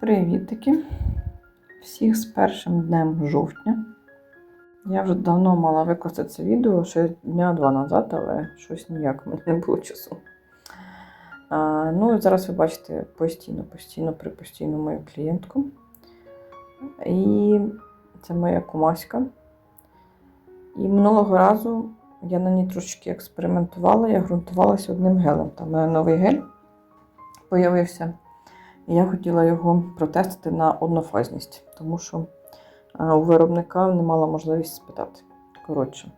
Привітики! Всіх з першим днем жовтня. Я вже давно мала викласти це відео, ще дня два назад, але щось ніяк в мене не було часу. А, ну, і зараз ви бачите постійно, постійно, при постійно мою клієнтку. І це моя кумаська. І минулого разу я на ній трошечки експериментувала, я ґрунтувалася одним гелем. Там мене новий гель появився. І я хотіла його протестити на однофазність, тому що у виробника не мала можливість спитати. Коротше.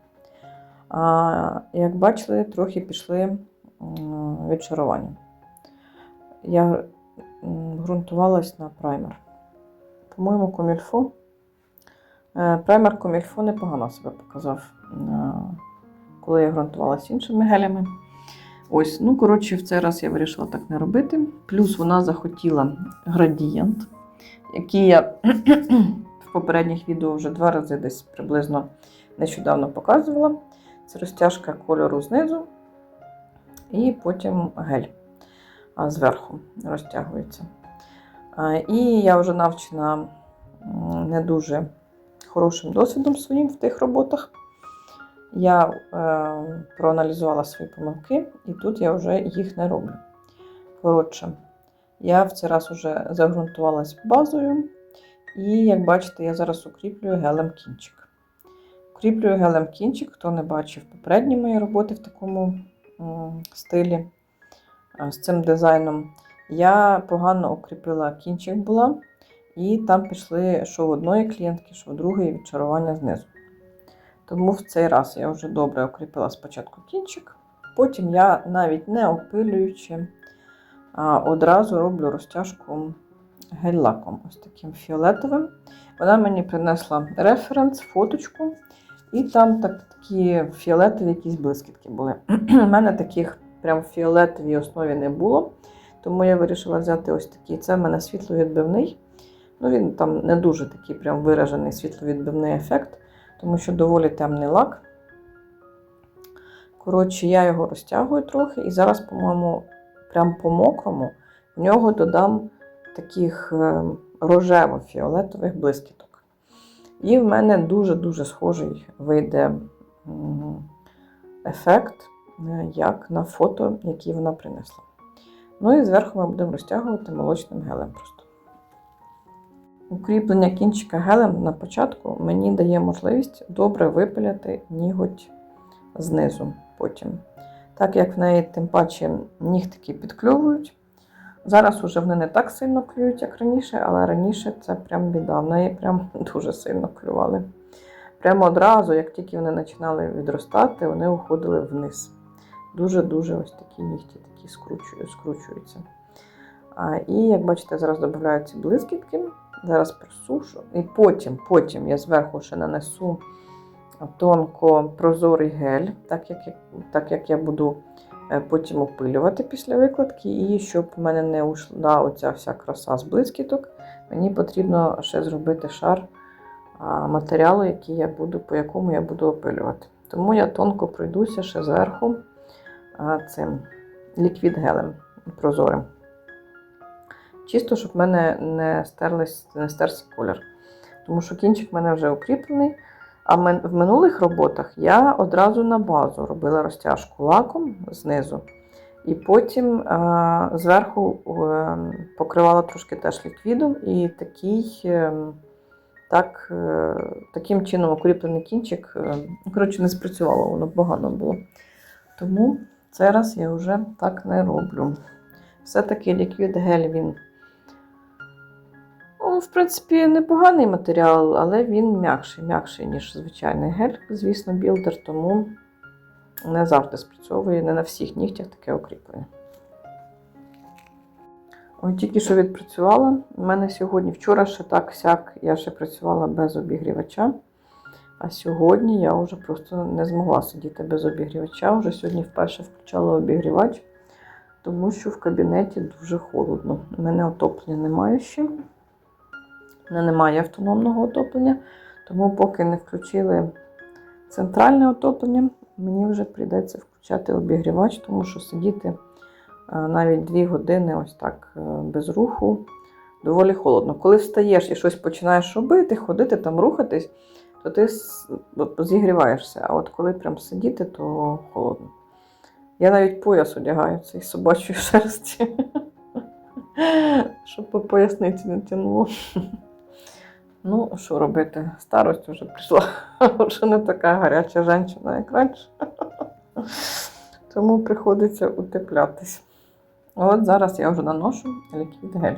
А, як бачили, трохи пішли м, відчарування. Я ґрунтувалась на праймер. По-моєму, комільфо. Е, Праймер комільфо непогано себе показав, е, коли я ґрунтувалася іншими гелями. Ось, ну, коротше, в цей раз я вирішила так не робити. Плюс вона захотіла градієнт, який я в попередніх відео вже два рази десь приблизно нещодавно показувала. Це розтяжка кольору знизу, і потім гель зверху розтягується. І я вже навчена не дуже хорошим досвідом своїм в тих роботах. Я е, проаналізувала свої помилки, і тут я вже їх не роблю. Коротше, я в цей раз вже загрунтувалась базою, і, як бачите, я зараз укріплюю гелем кінчик. Укріплюю гелем кінчик, хто не бачив попередні мої роботи в такому стилі е, з цим дизайном. Я погано укріпила кінчик була, і там пішли що в одної клієнтки, що в другої відчарування знизу. Тому в цей раз я вже добре укріпила спочатку кінчик, потім я навіть не опилюючи, а одразу роблю розтяжку гель-лаком, ось таким фіолетовим. Вона мені принесла референс, фоточку, і там так, такі фіолетові якісь блискітки були. У мене таких прям фіолетовій основі не було, тому я вирішила взяти ось такий. Це в мене світловідбивний. Ну, Він там не дуже такий прям виражений світловідбивний ефект тому що доволі темний лак. Коротше, я його розтягую трохи, і зараз, по-моєму, прям по мокрому в нього додам таких е, рожево-фіолетових блискіток. І в мене дуже-дуже схожий вийде ефект, е, як на фото, які вона принесла. Ну і зверху ми будемо розтягувати молочним гелем просто. Укріплення кінчика гелем на початку мені дає можливість добре випиляти ніготь знизу потім. Так як в неї тим паче нігтики підкльовують. Зараз уже вони не так сильно клюють, як раніше, але раніше це прям біда. В неї прям дуже сильно клювали. Прямо одразу, як тільки вони починали відростати, вони уходили вниз. Дуже-дуже ось такі нігті такі скручуються. І як бачите, зараз додаються блискітки. Зараз просушу. І потім потім я зверху ще нанесу тонко прозорий гель, так як так як я буду е, потім опилювати після викладки. І щоб в мене не ушла оця вся краса з блискіток, мені потрібно ще зробити шар матеріалу, який я буду, по якому я буду опилювати. Тому я тонко пройдуся ще зверху цим ліквід гелем прозорим. Чисто, щоб в мене не, стерлись, не стерся колір. Тому що кінчик в мене вже укріплений. А в минулих роботах я одразу на базу робила розтяжку лаком знизу. І потім а, зверху а, покривала трошки теж ліквідом, і такий, а, так, а, таким чином укріплений кінчик, а, коротше, не спрацювало, воно погано було. Тому цей раз я вже так не роблю. Все-таки ліквід гель він В принципі, непоганий матеріал, але він м'якший, м'якший, ніж звичайний гель, звісно, білдер, тому не завжди спрацьовує, не на всіх нігтях таке укріплення. Ось тільки що відпрацювала. У мене сьогодні, вчора ще так сяк, я ще працювала без обігрівача. А сьогодні я вже просто не змогла сидіти без обігрівача. Вже сьогодні вперше включала обігрівач, тому що в кабінеті дуже холодно. У мене отоплення немає ще. Мене немає автономного отоплення, тому поки не включили центральне отоплення, мені вже прийдеться включати обігрівач, тому що сидіти навіть 2 години ось так е, без руху доволі холодно. Коли встаєш і щось починаєш робити, ходити там, рухатись, то ти зігріваєшся. А от коли прям сидіти, то холодно. Я навіть пояс одягаю цей собачої шерсті. Щоб по поясниці не тянуло. Ну, що робити? Старость вже прийшла. Вже не така гаряча жінка, як раніше. Тому приходиться утеплятись. От зараз я вже наношу ліквід гель.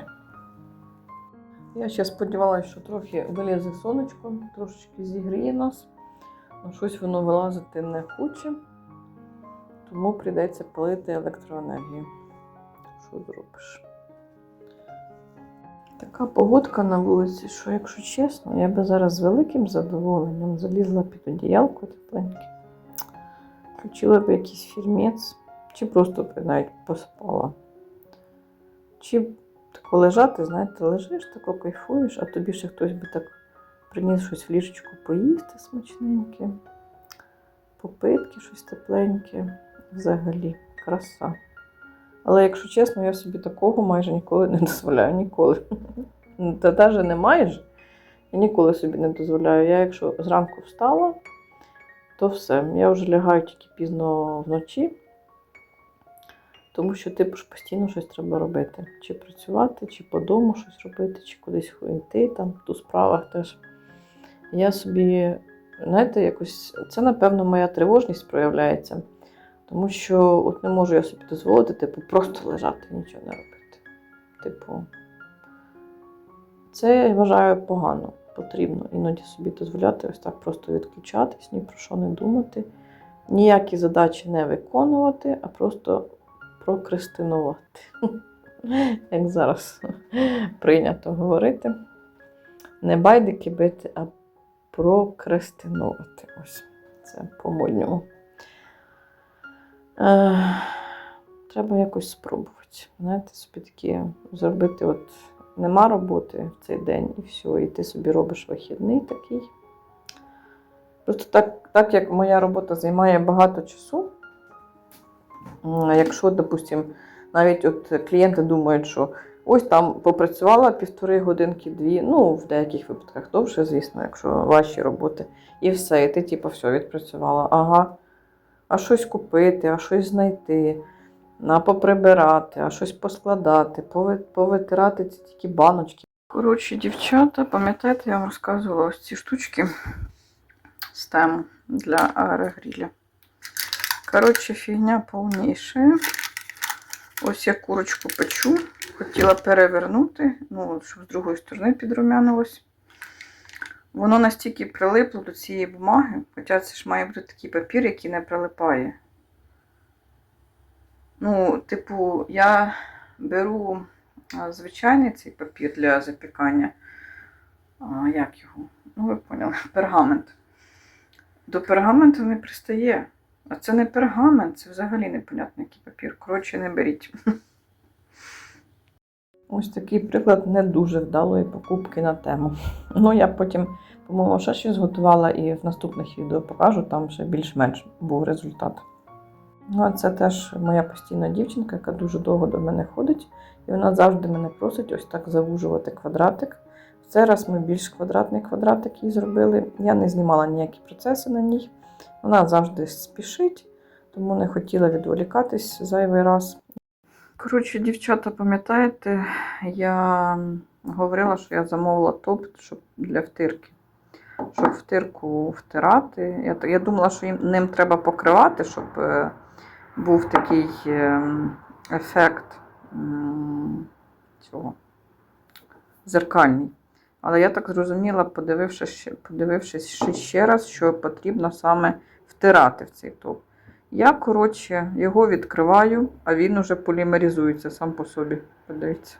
Я ще сподівалася, що трохи вилізе сонечко, трошечки зігріє нас. Ну, щось воно вилазити не хоче, тому прийдеться палити електроенергію. Що зробиш? Така погодка на вулиці, що, якщо чесно, я би зараз з великим задоволенням залізла під одіялко тепленьке, включила б якийсь фільмець, чи просто б навіть поспала. Чи тако лежати, знаєте, лежиш, тако кайфуєш, а тобі ще хтось би так приніс щось в ліжечку поїсти смачненьке, попитки, щось тепленьке. Взагалі, краса. Але якщо чесно, я собі такого майже ніколи не дозволяю. Ніколи. Та навіть не майже. Я ніколи собі не дозволяю. Я якщо зранку встала, то все. Я вже лягаю тільки пізно вночі, тому що типу ж постійно щось треба робити. Чи працювати, чи по дому щось робити, чи кудись йти, там, в ту справах теж. Я собі, знаєте, якось, це, напевно, моя тривожність проявляється. Тому що от не можу я собі дозволити, типу, просто лежати, нічого не робити. Типу, це я вважаю погано. Потрібно іноді собі дозволяти ось так просто відключатись, ні про що не думати, ніякі задачі не виконувати, а просто прокрастинувати. Як зараз прийнято говорити. Не байдики бити, а прокрастинувати. Ось це по-модньому. Е, Треба якось спробувати. Знаєте, собі такі зробити, от нема роботи в цей день і все, і ти собі робиш вихідний такий. Просто так, так як моя робота займає багато часу, якщо, допустимо, навіть от клієнти думають, що ось там попрацювала півтори годинки, дві, ну, в деяких випадках довше, звісно, якщо ваші роботи, і все, і ти, типу, все відпрацювала. Ага а щось купити, а щось знайти, а поприбирати, а щось поскладати, пови- повитирати ці тільки баночки. Коротше, дівчата, пам'ятаєте, я вам розказувала ось ці штучки з тему для аерогріля. Коротше, фігня повніша. Ось я курочку печу. Хотіла перевернути, ну, щоб з другої сторони підрумянилось. Воно настільки прилипло до цієї бумаги, хоча це ж має бути такий папір, який не прилипає. Ну, типу, я беру звичайний цей папір для запікання. А, як його? Ну, ви поняли, пергамент. До пергаменту не пристає. А це не пергамент, це взагалі непонятно, який папір. Коротше, не беріть. Ось такий приклад не дуже вдалої покупки на тему. Ну, я потім, по-моєму, ще щось готувала і в наступних відео покажу, там ще більш-менш був результат. Ну, а це теж моя постійна дівчинка, яка дуже довго до мене ходить, і вона завжди мене просить ось так завужувати квадратик. В цей раз ми більш квадратний квадратик їй зробили. Я не знімала ніякі процеси на ній. Вона завжди спішить, тому не хотіла відволікатись зайвий раз. Коротше, дівчата, пам'ятаєте, я говорила, що я замовила топ щоб для втирки. Щоб втирку втирати. Я, я думала, що їм, ним треба покривати, щоб е, був такий е, ефект цього зеркальний. Але я так зрозуміла, подивившись, подивившись ще, ще раз, що потрібно саме втирати в цей топ. Я, коротше, його відкриваю, а він уже полімеризується сам по собі. Подивіться.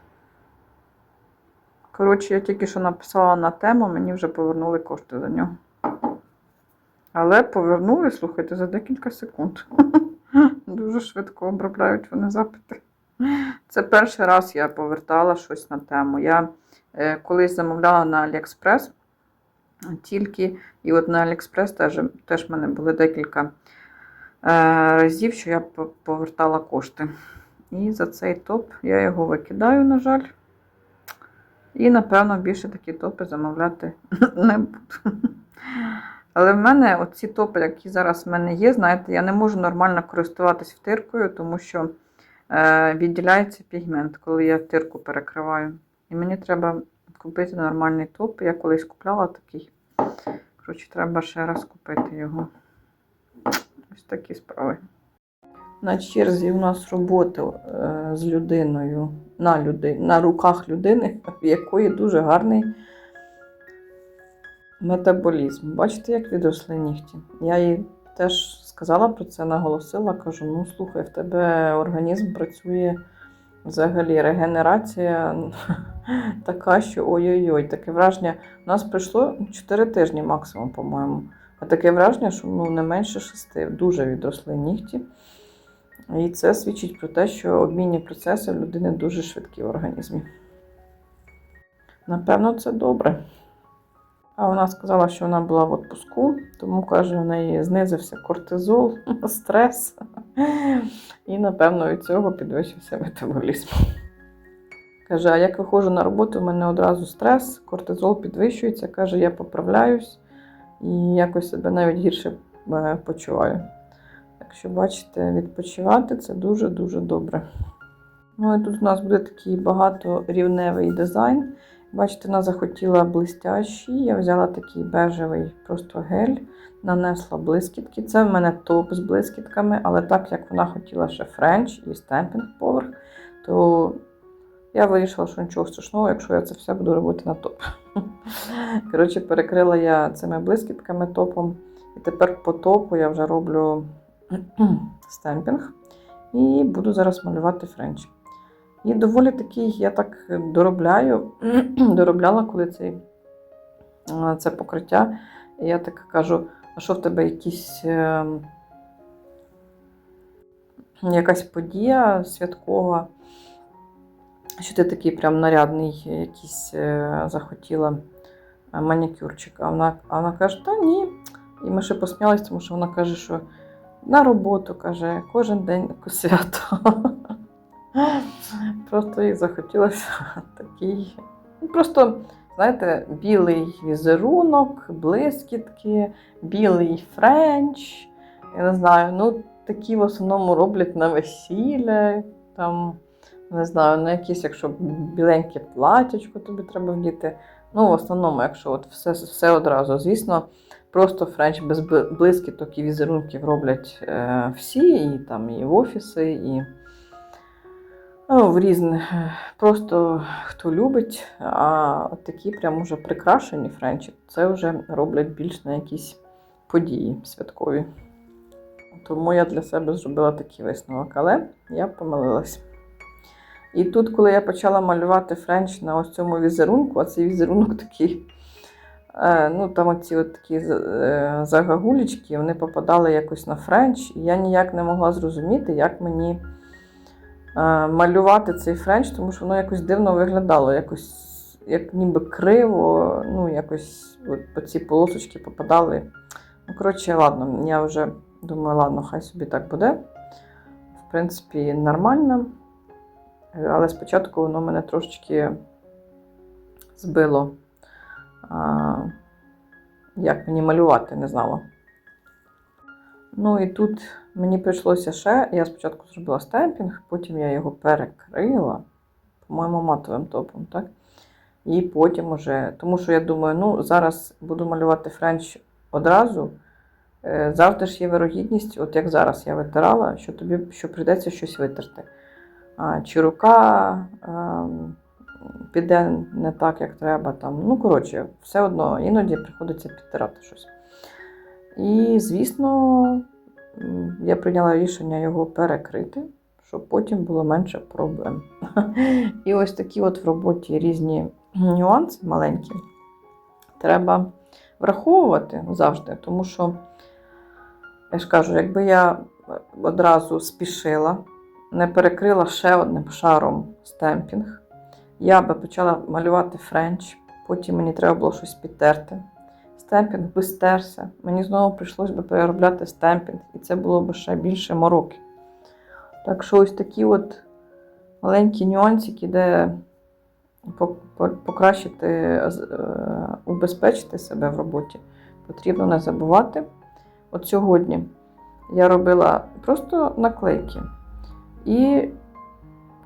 Коротше, я тільки що написала на тему, мені вже повернули кошти за нього. Але повернули, слухайте, за декілька секунд. Дуже швидко обробляють вони запити. Це перший раз я повертала щось на тему. Я е, колись замовляла на Aliexpress тільки, і от на Aliexpress теж, теж в мене були декілька е, разів, що я повертала кошти. І за цей топ я його викидаю, на жаль. І, напевно, більше такі топи замовляти не буду. Але в мене оці топи, які зараз в мене є, знаєте, я не можу нормально користуватись втиркою, тому що е, відділяється пігмент, коли я втирку перекриваю. І мені треба купити нормальний топ. Я колись купляла такий. Коротше, треба ще раз купити його. Ось такі справи. На черзі у нас робота е, з людиною на, люди, на руках людини, в якої дуже гарний метаболізм. Бачите, як відросли нігті? Я їй теж сказала про це, наголосила, кажу: ну слухай, в тебе організм працює взагалі регенерація така, що ой-ой-ой, таке враження. У нас пройшло 4 тижні максимум, по-моєму. А таке враження, що ну, не менше 6. Дуже відросли нігті. І це свідчить про те, що обмінні процеси в людини дуже швидкі в організмі. Напевно, це добре. А вона сказала, що вона була в відпуску, тому каже, в неї знизився кортизол, стрес. І, напевно, від цього підвищився метаболізм. Каже, а як виходжу на роботу, у мене одразу стрес, кортизол підвищується. Каже, я поправляюсь і якось себе навіть гірше е, почуваю. Так що, бачите, відпочивати це дуже-дуже добре. Ну і тут у нас буде такий багаторівневий дизайн. Бачите, вона захотіла блистящий. Я взяла такий бежевий просто гель, нанесла блискітки. Це в мене топ з блискітками, але так як вона хотіла ще френч і стемпінг поверх, то я вирішила, що нічого страшного, якщо я це все буду робити на топ. Коротше, перекрила я цими блискітками топом. І тепер по топу я вже роблю стемпінг і буду зараз малювати френч. І доволі такий, я так доробляю, доробляла, коли цей, це покриття. І я так кажу, а що в тебе якісь, е, якась подія святкова? Що ти такий прям нарядний, якийсь е, захотіла манікюрчик. А вона, а вона каже, та ні. І ми ще посміялися, тому що вона каже, що на роботу каже, кожен день свято. Просто їй захотілося такий. Ну, Просто, знаєте, білий візерунок, блискітки, білий френч. Я не знаю, ну такі в основному роблять на весілля. Там, не знаю, на якесь, якщо біленьке платячко тобі треба вдіти. Ну, в основному, якщо от все, все одразу, звісно. Просто френч без блискіток і візерунків роблять е, всі, і там і в офіси, і ну, в різних. Просто хто любить, а такі прям уже прикрашені френчі, це вже роблять більш на якісь події святкові. Тому я для себе зробила такий висновок, але я помилилась. І тут, коли я почала малювати френч на ось цьому візерунку, а цей візерунок такий. Е, ну, Там оці от такі е, загагулечки, вони попадали якось на френч, і я ніяк не могла зрозуміти, як мені е, малювати цей френч, тому що воно якось дивно виглядало, якось як ніби криво, ну, якось от по ці полосочки попадали. Ну, коротше, ладно, я вже думаю, ладно, хай собі так буде. В принципі, нормально. Але спочатку воно мене трошечки збило як мені малювати, не знала. Ну і тут мені прийшлося ще, я спочатку зробила стемпінг, потім я його перекрила, по-моєму, матовим топом, так? І потім уже, тому що я думаю, ну, зараз буду малювати френч одразу. Е, Завжди ж є вирогідність, от як зараз я витирала, що тобі що прийдеться щось витерти. А, Чи рука. Піде не так, як треба. Там. Ну, коротше, все одно іноді приходиться підтирати щось. І, звісно, я прийняла рішення його перекрити, щоб потім було менше проблем. І ось такі от в роботі різні нюанси маленькі. Треба враховувати завжди, тому що, я ж кажу, якби я одразу спішила, не перекрила ще одним шаром стемпінг, я би почала малювати френч, потім мені треба було щось підтерти. Стемпінг би стерся. Мені знову прийшлося би переробляти стемпінг, і це було б ще більше мороки. Так що ось такі от маленькі нюансики, де по- по- покращити, е, убезпечити себе в роботі, потрібно не забувати. От сьогодні я робила просто наклейки. І,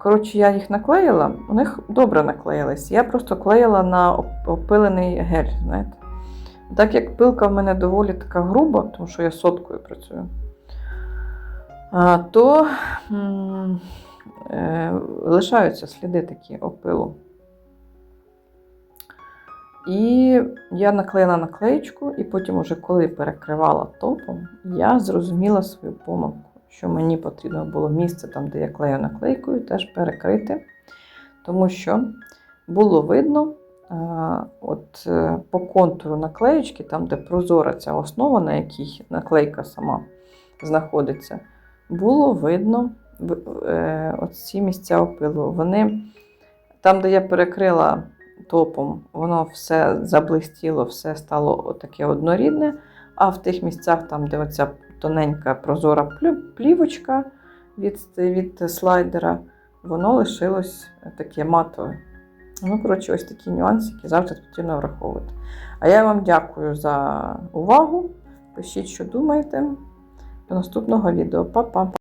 коротше, я їх наклеїла, у них добре наклеїлись. Я просто клеїла на опилений гель, знаєте. Так як пилка в мене доволі така груба, тому що я соткою працюю, то е, лишаються сліди такі опилу. І я наклеїла наклеєчку, і потім, уже коли перекривала топом, я зрозуміла свою помилку, що мені потрібно було місце там, де я клею наклейкою, теж перекрити, тому що було видно а, от, е, по контуру наклеєчки, там, де прозора ця основа, на якій наклейка сама знаходиться, було видно е, ці місця опилу. Вони там, де я перекрила топом, воно все заблистіло, все стало таке однорідне. А в тих місцях, там, де оця тоненька прозора плівочка від, від слайдера, воно лишилось таке матове. Ну, коротше, ось такі нюанси, які завжди потрібно враховувати. А я вам дякую за увагу. Пишіть, що думаєте. До наступного відео. Па-па!